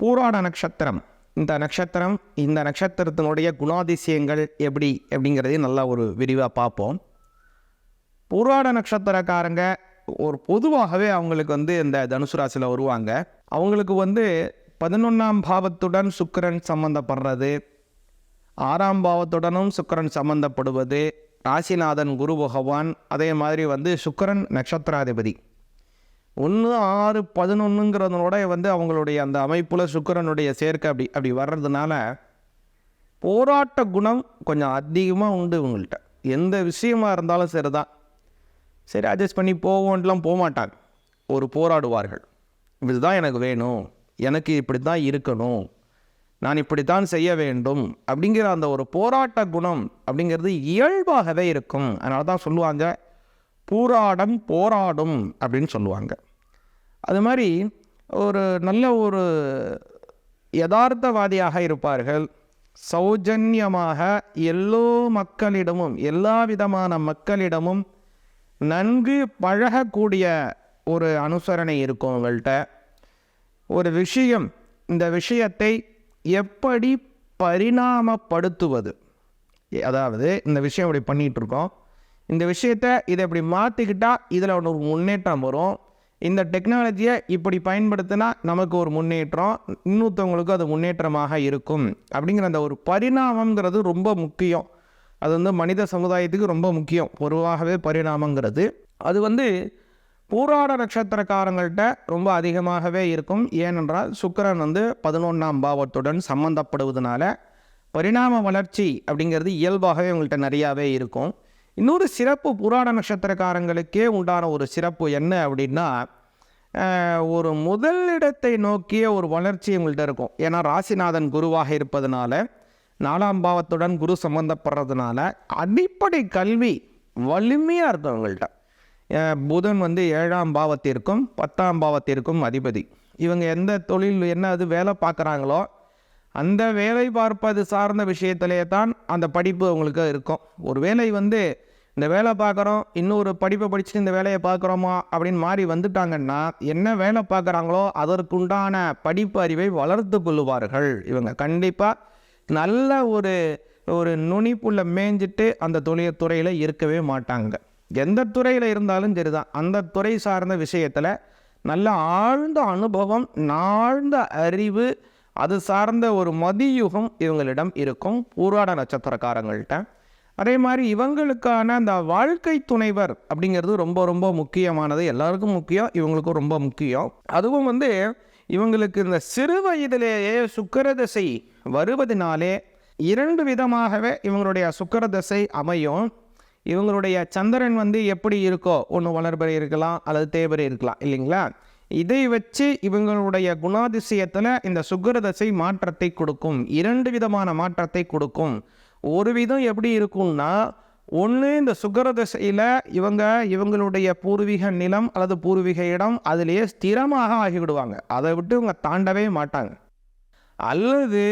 பூராட நட்சத்திரம். இந்த நட்சத்திரம் இந்த நட்சத்திரத்தினுடைய குணாதிசயங்கள் எப்படி அப்படிங்கிறதையும் நல்லா ஒரு விரிவாக பார்ப்போம். பூராட நட்சத்திரக்காரங்க ஒரு பொதுவாகவே அவங்களுக்கு வந்து இந்த தனுசு ராசியில் வருவாங்க. அவங்களுக்கு வந்து பதினொன்றாம் பாவத்துடன் சுக்கரன் சம்மந்தப்படுறது ஆறாம் பாவத்துடனும் சுக்கரன் சம்பந்தப்படுவது. ராசிநாதன் குரு பகவான் அதே மாதிரி வந்து சுக்கரன் நட்சத்திராதிபதி. ஒன்று ஆறு பதினொன்றுங்கிறதனோட வந்து அவங்களுடைய அந்த அமைப்பில் சுக்கரனுடைய சேர்க்கை அப்படி அப்படி வர்றதுனால போராட்ட குணம் கொஞ்சம் அதிகமாக உண்டு இவங்கள்ட்ட. எந்த விஷயமா இருந்தாலும் சரி தான் சரி அட்ஜஸ்ட் பண்ணி போவோன்ட்டுலாம் போகமாட்டாங்க ஒரு போராடுவார்கள். இதுதான் எனக்கு வேணும். எனக்கு இப்படி தான் இருக்கணும். நான் இப்படித்தான் செய்ய வேண்டும். அப்படிங்கிற அந்த ஒரு போராட்ட குணம் அப்படிங்கிறது இயல்பாகவே இருக்கும். அதனால தான் சொல்லுவாங்க பூராடம் போராடும் அப்படின்னு சொல்லுவாங்க. அது மாதிரி ஒரு நல்ல ஒரு யதார்த்தவாதியாக இருப்பார்கள். சௌஜன்யமாக எல்லோ மக்களிடமும் எல்லா விதமான மக்களிடமும் நன்கு பழகக்கூடிய ஒரு அனுசரணை இருக்கும் உங்கள்கிட்ட ஒரு விஷயம் இந்த விஷயத்தை எப்படி பரிணாமப்படுத்துவது? அதாவது இந்த விஷயம் இப்படி பண்ணிகிட்ருக்கோம் இந்த விஷயத்தை இதை இப்படி மாற்றிக்கிட்டால் இதில் ஒரு முன்னேற்றம் வரும். இந்த டெக்னாலஜியை இப்படி பயன்படுத்தினா நமக்கு ஒரு முன்னேற்றம் இன்னொருத்தவங்களுக்கு அது முன்னேற்றமாக இருக்கும். அப்படிங்கிற அந்த ஒரு பரிணாமங்கிறது ரொம்ப முக்கியம். அது வந்து மனித சமுதாயத்துக்கு ரொம்ப முக்கியம். பொதுவாகவே பரிணாமங்கிறது. அது வந்து பூராட நட்சத்திரக்காரங்கள்ட்ட ரொம்ப அதிகமாகவே இருக்கும். ஏனென்றால் சுக்கரன் வந்து பதினொன்றாம் பாவத்துடன் சம்பந்தப்படுவதனால பரிணாம வளர்ச்சி அப்படிங்கிறது இயல்பாகவே உங்கள்கிட்ட நிறையாவே இருக்கும். இன்னொரு சிறப்பு புராண நட்சத்திரக்காரங்களுக்கே உண்டான ஒரு சிறப்பு என்ன அப்படின்னா ஒரு முதலிடத்தை நோக்கிய ஒரு வளர்ச்சி உங்கள்கிட்ட இருக்கும். ஏன்னா ராசிநாதன் குருவாக இருப்பதனால நாலாம் பாவத்துடன் குரு சம்பந்தப்படுறதுனால அடிப்படை கல்வி வலிமையாக இருக்கும் உங்கள்கிட்ட புதன் வந்து ஏழாம் பாவத்திற்கும் பத்தாம் பாவத்திற்கும் அதிபதி. இவங்க எந்த தொழில் என்ன அது வேலை பார்க்குறாங்களோ அந்த வேலை பார்ப்பது சார்ந்த விஷயத்திலே தான் அந்த படிப்பு அவங்களுக்கு இருக்கும். ஒரு வேலை வந்து இந்த வேலை பார்க்குறோம் இன்னொரு படிப்பை படிச்சுட்டு இந்த வேலையை பார்க்குறோமா அப்படின்னு மாறி வந்துட்டாங்கன்னா என்ன வேலை பார்க்குறாங்களோ அதற்குண்டான படிப்பு அறிவை வளர்த்து கொள்ளுவார்கள். இவங்க கண்டிப்பாக நல்ல ஒரு ஒரு நுனிப்புள்ள மேய்ஞ்சிட்டு அந்த தொழில் துறையில் இருக்கவே மாட்டாங்க. எந்த துறையில் இருந்தாலும் சரிதான். அந்த துறை சார்ந்த விஷயத்தில் நல்ல ஆழ்ந்த அனுபவம் நாழ்ந்த அறிவு அது சார்ந்த ஒரு மதியுகம் இவங்களிடம் இருக்கும். பூராட நட்சத்திரக்காரங்கள்கிட்ட அதே மாதிரி இவங்களுக்கான அந்த வாழ்க்கை துணைவர் அப்படிங்கிறது ரொம்ப ரொம்ப முக்கியமானது. எல்லாருக்கும் முக்கியம் இவங்களுக்கும் ரொம்ப முக்கியம். அதுவும் வந்து இவங்களுக்கு இந்த சிறு வயதிலேயே சுக்கரதசை வருவதனாலே இரண்டு விதமாகவே இவங்களுடைய சுக்கரதசை அமையும். இவங்களுடைய சந்திரன் வந்து எப்படி இருக்கோ ஒன்று வளர்பறை இருக்கலாம் அல்லது தேவரை இருக்கலாம் இல்லைங்களா? இதை வச்சு இவங்களுடைய குணாதிசயத்தில் இந்த சுக்கிரதசை மாற்றத்தை கொடுக்கும். இரண்டு விதமான மாற்றத்தை கொடுக்கும். ஒரு விதம் எப்படி இருக்கும்னா ஒன்று இந்த சுக்கிரதசையில் இவங்க இவங்களுடைய பூர்வீக நிலம் அல்லது பூர்வீக இடம் அதிலேயே ஸ்திரமாக ஆகிவிடுவாங்க. அதை விட்டு இவங்க தாண்டவே மாட்டாங்க. அல்லது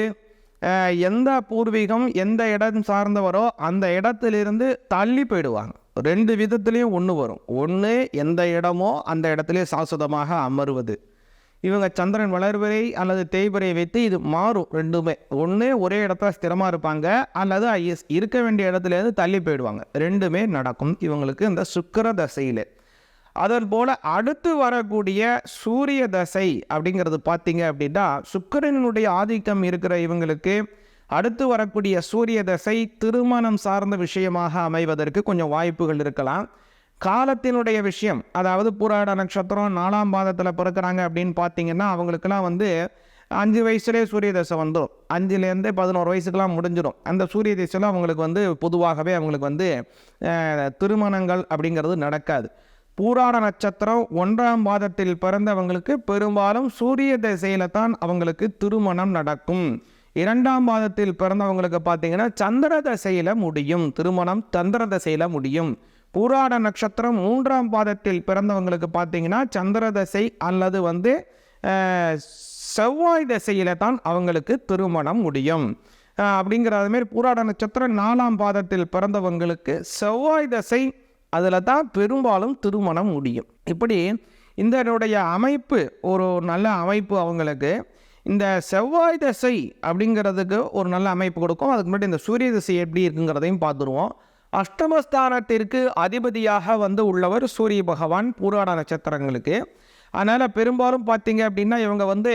எந்த பூர்வீகம் எந்த இடம் சார்ந்தவரோ அந்த இடத்திலிருந்து தள்ளி போயிடுவாங்க. ரெண்டு விதத்துலேயும் ஒன்று வரும். ஒன்று எந்த இடமோ அந்த இடத்துலேயே சாஸ்வதமாக அமருவது. இவங்க சந்திரன் வளர்வரை அல்லது தேய்வரை வைத்து இது மாறும் ரெண்டுமே. ஒன்று ஒரே இடத்துல ஸ்திரமாக இருப்பாங்க. அல்லது ஐஎஸ் இருக்க வேண்டிய இடத்துலேருந்து தள்ளி போயிடுவாங்க. ரெண்டுமே நடக்கும் இவங்களுக்கு இந்த சுக்கிர தசையில். அதன் போல் அடுத்து வரக்கூடிய சூரிய தசை அப்படிங்கிறது பார்த்தீங்க அப்படின்னா சுக்கரனுடைய ஆதிக்கம் இருக்கிற இவங்களுக்கு அடுத்து வரக்கூடிய சூரிய தசை திருமணம் சார்ந்த விஷயமாக அமைவதற்கு கொஞ்சம் வாய்ப்புகள் இருக்கலாம். காலத்தினுடைய விஷயம் அதாவது பூராட நட்சத்திரம் நாலாம் பாதத்தில் பிறக்கிறாங்க அப்படின்னு பார்த்தீங்கன்னா அவங்களுக்கெல்லாம் வந்து அஞ்சு வயசுலேயே சூரிய தசை வந்துடும் அஞ்சுலேருந்து பதினோரு வயசுக்கெலாம் முடிஞ்சிடும் அந்த சூரிய தசையில் அவங்களுக்கு வந்து பொதுவாகவே அவங்களுக்கு வந்து திருமணங்கள் அப்படிங்கிறது நடக்காது. பூராட நட்சத்திரம் ஒன்றாம் பாதத்தில் பிறந்தவங்களுக்கு பெரும்பாலும் சூரிய திசையில தான் அவங்களுக்கு திருமணம் நடக்கும். இரண்டாம் பாதத்தில் பிறந்தவங்களுக்கு பார்த்தீங்கன்னா சந்திர தசையில் முடியும். திருமணம் சந்திர தசையில முடியும். பூராட நட்சத்திரம் மூன்றாம் பாதத்தில் பிறந்தவங்களுக்கு பார்த்தீங்கன்னா சந்திர தசை அல்லது வந்து செவ்வாய் தசையில் தான் அவங்களுக்கு திருமணம் முடியும். அப்படிங்கிறது மாரி பூராட நட்சத்திரம் நாலாம் பாதத்தில் பிறந்தவங்களுக்கு செவ்வாய் தசை அதில் தான் பெரும்பாலும் திருமணம் முடியும். இப்படி இதனுடைய அமைப்பு ஒரு நல்ல அமைப்பு அவங்களுக்கு. இந்த செவ்வாய் தசை அப்படிங்கிறதுக்கு ஒரு நல்ல அமைப்பு கொடுக்கும். அதுக்கு முன்னாடி இந்த சூரிய திசை எப்படி இருக்குங்கிறதையும் பார்த்துருவோம். அஷ்டமஸ்தானத்திற்கு அதிபதியாக வந்து உள்ளவர் சூரிய பகவான் பூராட நட்சத்திரங்களுக்கு. அதனால் பெரும்பாலும் பார்த்தீங்க அப்படின்னா இவங்க வந்து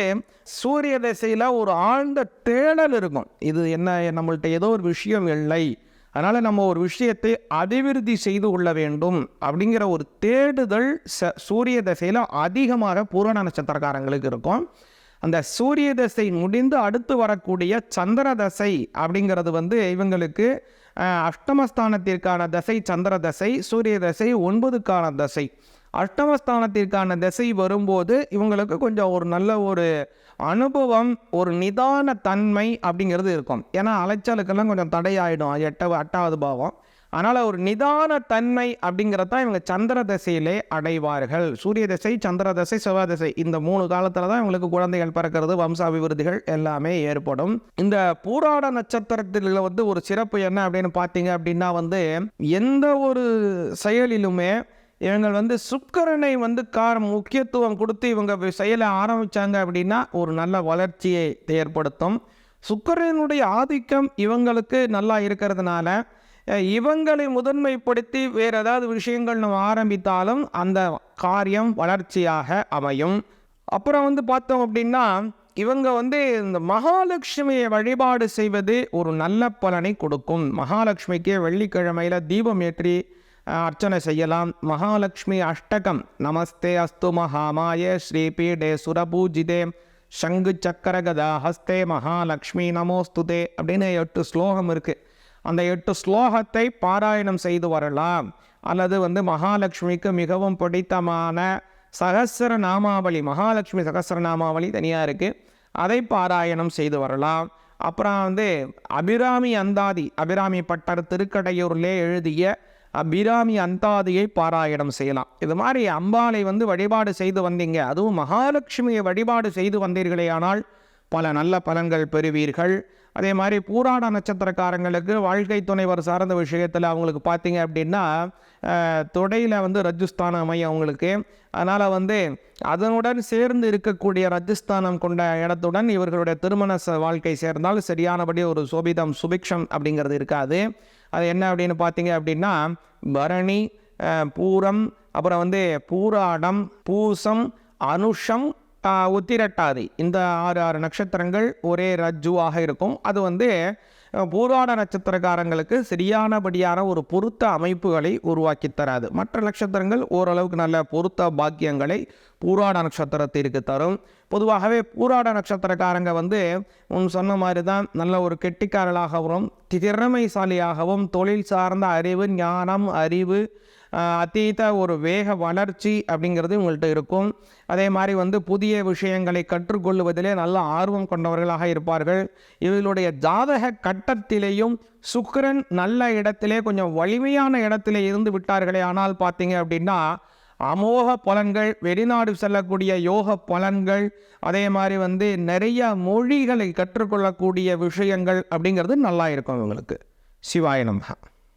சூரிய திசையில் ஒரு ஆழ்ந்த தேடல் இருக்கும். இது என்ன நம்மள்ட்ட ஏதோ ஒரு விஷயம் இல்லை. அதனால் நம்ம ஒரு விஷயத்தை அபிவிருத்தி செய்து கொள்ள வேண்டும் அப்படிங்கிற ஒரு தேடுதல் ச சூரிய தசையில் அதிகமாக பூரண நட்சத்திரக்காரங்களுக்கு இருக்கும். அந்த சூரிய தசை முடிந்து அடுத்து வரக்கூடிய சந்திர தசை அப்படிங்கிறது வந்து இவங்களுக்கு அஷ்டமஸ்தானத்திற்கான தசை சந்திர தசை சூரிய தசை ஒன்பதுக்கான தசை. அஷ்டமஸ்தானத்திற்கான திசை வரும்போது இவங்களுக்கு கொஞ்சம் ஒரு நல்ல ஒரு அனுபவம் ஒரு நிதான தன்மை அப்படிங்கிறது இருக்கும். ஏன்னா அலைச்சலுக்கெல்லாம் கொஞ்சம் தடையாயிடும். எட்ட எட்டாவது பாவம். அதனால் ஒரு நிதான தன்மை அப்படிங்கிறது தான் இவங்க சந்திர தசையிலே அடைவார்கள். சூரிய தசை சந்திர தசை செவ்வாய் தசை இந்த மூணு காலத்தில் தான் இவங்களுக்கு குழந்தைகள் பிறக்கிறது வம்சாபிவிருத்திகள் எல்லாமே ஏற்படும். இந்த பூராட நட்சத்திரத்தில் வந்து ஒரு சிறப்பு என்ன அப்படின்னு பார்த்தீங்க அப்படின்னா வந்து எந்த ஒரு செயலிலுமே இவங்க வந்து சுக்கரனை வந்து காரம் முக்கியத்துவம் கொடுத்து இவங்க செயலை ஆரம்பித்தாங்க அப்படின்னா ஒரு நல்ல வளர்ச்சியை ஏற்படுத்தும். சுக்கரனுடைய ஆதிக்கம் இவங்களுக்கு நல்லா இருக்கிறதுனால இவங்களை முதன்மைப்படுத்தி வேறு ஏதாவது விஷயங்கள் நம்ம ஆரம்பித்தாலும் அந்த காரியம் வளர்ச்சியாக அமையும். அப்புறம் வந்து பார்த்தோம் அப்படின்னா இவங்க வந்து இந்த மகாலட்சுமியை வழிபாடு செய்வது ஒரு நல்ல பலனை கொடுக்கும். மகாலட்சுமிக்கு வெள்ளிக்கிழமையில் தீபம் ஏற்றி அர்ச்சனை செய்யலாம். மகாலட்சுமி அஷ்டகம் நமஸ்தே அஸ்து மகாமாய ஸ்ரீபீடே சுரபூஜிதே சங்கு சக்கர கதா ஹஸ்தே மகாலட்சுமி நமோஸ்துதே அப்படின்னு எட்டு ஸ்லோகம் இருக்குது அந்த எட்டு ஸ்லோகத்தை பாராயணம் செய்து வரலாம். அல்லது வந்து மகாலட்சுமிக்கு மிகவும் பிடித்தமான சகசர நாமாவளி மகாலட்சுமி சகஸ்ர நாமாவளி தனியாக இருக்குது அதை பாராயணம் செய்து வரலாம். அப்புறம் வந்து அபிராமி அந்தாதி அபிராமி பட்டர் திருக்கடையூர்லே எழுதிய அபிராமி அந்தாதியை பாராயணம் செய்யலாம். இது மாதிரி அம்பாளை வந்து வழிபாடு செய்து வந்தீங்க. அதுவும் மகாலட்சுமியை வழிபாடு செய்து வந்தீர்களே ஆனால் பல நல்ல பலன்கள் பெறுவீர்கள். அதே மாதிரி பூராட நட்சத்திரக்காரங்களுக்கு வாழ்க்கை துணைவர் சார்ந்த விஷயத்தில் அவங்களுக்கு பார்த்தீங்க அப்படின்னா தொடையில் வந்து ரஜுஸ்தானம் அமையும் அவங்களுக்கு. அதனால் வந்து அதனுடன் சேர்ந்து இருக்கக்கூடிய ரஜஸ்தானம் கொண்ட இடத்துடன் இவர்களுடைய திருமண வாழ்க்கை சேர்ந்தால் சரியானபடி ஒரு சோபிதம் சுபிக்ஷம் அப்படிங்கிறது இருக்காது. அது என்ன அப்படின்னு பார்த்தீங்க அப்படின்னா பரணி பூரம் அப்புறம் வந்து பூராடம் பூசம் அனுஷம் உத்திரட்டாதி இந்த ஆறு ஆறு நட்சத்திரங்கள் ஒரே ரஜ்ஜுவாக இருக்கும். அது வந்து பூர்வாட பூராட நட்சத்திரக்காரங்களுக்கு சரியானபடியான ஒரு பொருத்த அமைப்புகளை உருவாக்கி தராது. மற்ற நட்சத்திரங்கள் ஓரளவுக்கு நல்ல பொருத்த பாக்கியங்களை பூராட நட்சத்திரத்திற்கு தரும். பொதுவாகவே பூராட நட்சத்திரக்காரங்க வந்து உன் சொன்ன மாதிரி தான் நல்ல ஒரு கெட்டிக்காரலாகவும் திறமைசாலியாகவும் தொழில் சார்ந்த அறிவு ஞானம் அறிவு ஆஹ், அதீத ஒரு வேக வளர்ச்சி அப்படிங்கிறது உங்கள்கிட்ட இருக்கும். அதே மாதிரி வந்து புதிய விஷயங்களை கற்றுக்கொள்வதிலே நல்ல ஆர்வம் கொண்டவர்களாக இருப்பார்கள். இவர்களுடைய ஜாதக கட்டத்திலேயும் சுக்கரன் நல்ல இடத்திலே கொஞ்சம் வலிமையான இடத்திலே இருந்து விட்டார்களே ஆனால் பார்த்தீங்க அப்படின்னா அமோக பலன்கள் வெளிநாடு செல்லக்கூடிய யோக பலன்கள் அதே மாதிரி வந்து நிறைய மொழிகளை கற்றுக்கொள்ளக்கூடிய விஷயங்கள் அப்படிங்கிறது நல்லா இருக்கும் இவங்களுக்கு. சிவாய நமஹ.